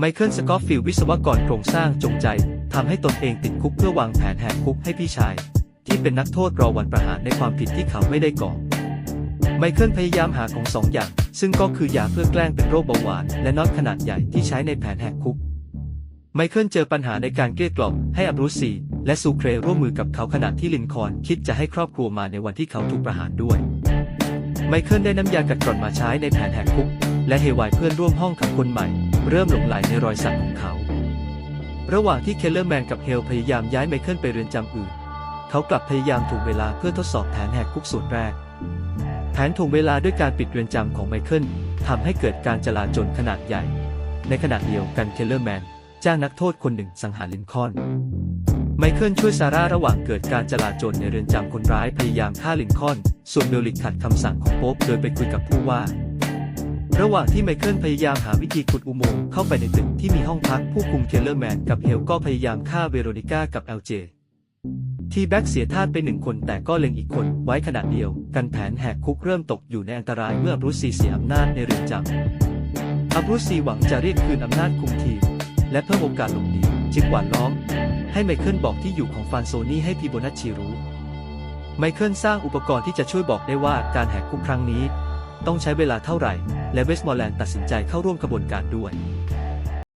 ไมเคิลสกอตฟิลด์วิศวกรโครงสร้างจงใจทำให้ตนเองติดคุกเพื่อวางแผนแหกคุกให้พี่ชาย ที่เป็นนักโทษรอวันประหารในความผิดที่เขาไม่ได้ก่อไมเคิลพยายามหาของสองอย่าง ซึ่งก็คือยาเพื่อแกล้งเป็นโรคเบาหวาน และน็อตขนาดใหญ่ที่ใช้ในแผนแหกคุก ไมเคิลเจอปัญหาในการเกลี้ยกล่อมให้อับรุซีและซูเครร่วมมือกับเขาขณะที่ลินคอนคิดจะให้ครอบครัวมาในวันที่เขาถูกประหารด้วย ไมเคิลได้น้ำยากัดกร่อนมาใช้ในแผนแหกคุก และเฮวายเพื่อนร่วมห้องขังคนใหม่ เริ่มหลงไหลในรอยสักของเขา ระหว่างที่เคลเลอร์แมนกับเฮลพยายามย้ายไมเคิลไปเรือนจำอื่น เขากลับพยายามถูกเวลาเพื่อทดสอบแผนแหกคุกส่วนแรก แผนถ่วงเวลาด้วยการปิดเรือนจำของไมเคิลทำให้เกิดการจลาจลขนาดใหญ่ ในขณะเดียวกันเคลเลอร์แมนจ้างนักโทษคนหนึ่งสังหารลินคอนไมเคิลช่วยซาร่าระหว่างเกิดการจลาจลในเรือนจำคนร้ายพยายามฆ่าลินคอน ส่วนเบลลิกขัดคำสั่งของโป๊ปโดยไปคุยกับผู้ว่า ระหว่างที่ไมเคิลพยายามหาวิธีขุดอุโมงค์เข้าไปในตึกที่มีห้องพักผู้คุมเคลเลอร์แมนกับเฮลก็พยายามฆ่าเวโรนิก้ากับเอลเจทีแบ็กเสียท่าไปหนึ่งคนแต่ก็เล็งอีกคนไว้ขณะเดียว กันแผนแหกคุกเริ่มตกอยู่ในอันตรายเมื่อบรุซีเสียอำนาจในเรือนจำอับรุซีหวังจะเรียกคืนอำนาจคุมทีม และเพิ่มโอกาสหลบหนีจึงหวานล้อม ให้ไมเคิลบอกที่อยู่ของฟานโซนี่ให้พีโบนัชชีรู้ไมเคิลสร้างอุปกรณ์ที่จะช่วยบอกได้ว่าการแหกคุกครั้งนี้ ต้องใช้เวลาเท่าไหร่ และเวสต์มอร์แลนด์ตัดสินใจเข้าร่วมขบวนการด้วย